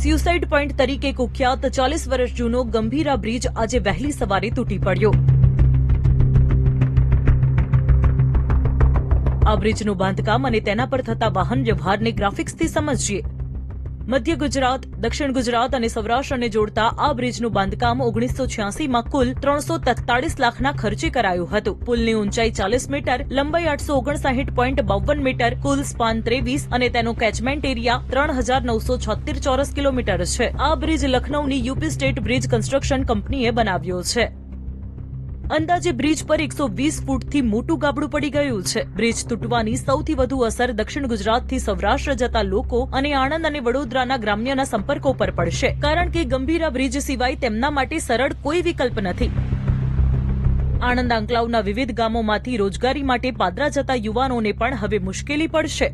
Suicide point તરીકે કુખ્યાત ચાલીસ વર્ષ જૂનો ગંભીરા બ્રિજ આજે વહેલી સવારે તૂટી પડ્યો. આ બ્રિજનું બાંધકામ અને તેના પર થતા વાહન વ્યવહારને ગ્રાફિક્સથી સમજીએ. મધ્ય ગુજરાત, દક્ષિણ ગુજરાત અને સૌરાષ્ટ્રને જોડતા આ બ્રિજનું બાંધકામ ઓગણીસો છ્યાસીમાં કુલ ત્રણસો તેતાળીસ લાખના ખર્ચે કરાયું હતું. પુલની ઊંચાઈ ચાલીસ મીટર, લંબાઈ આઠસો ઓગણસાઠ પોઈન્ટ બાવન મીટર, કુલ સ્પાન ત્રેવીસ અને તેનો કેચમેન્ટ એરિયા ત્રણ હજાર નવસો છોતેર ચોરસ કિલોમીટર છે. આ બ્રિજ લખનૌની યુપી સ્ટેટ બ્રિજ કન્સ્ટ્રક્શન કંપનીએ બનાવ્યો છે. અંદાજે બ્રિજ પર એકસો વીસ ફૂટથી મોટું ગાબડું પડી ગયું છે. બ્રિજ તૂટવાની સૌથી વધુ અસર દક્ષિણ ગુજરાતથી સૌરાષ્ટ્ર જતા લોકો અને આણંદ અને વડોદરાના ગ્રામ્યના સંપર્કો પર પડશે. કારણ કે ગંભીરા બ્રિજ સિવાય તેમના માટે સરળ કોઈ વિકલ્પ નથી. આણંદ આંકલાવના વિવિધ ગામોમાંથી રોજગારી માટે પાદરા જતા યુવાનોને પણ હવે મુશ્કેલી પડશે.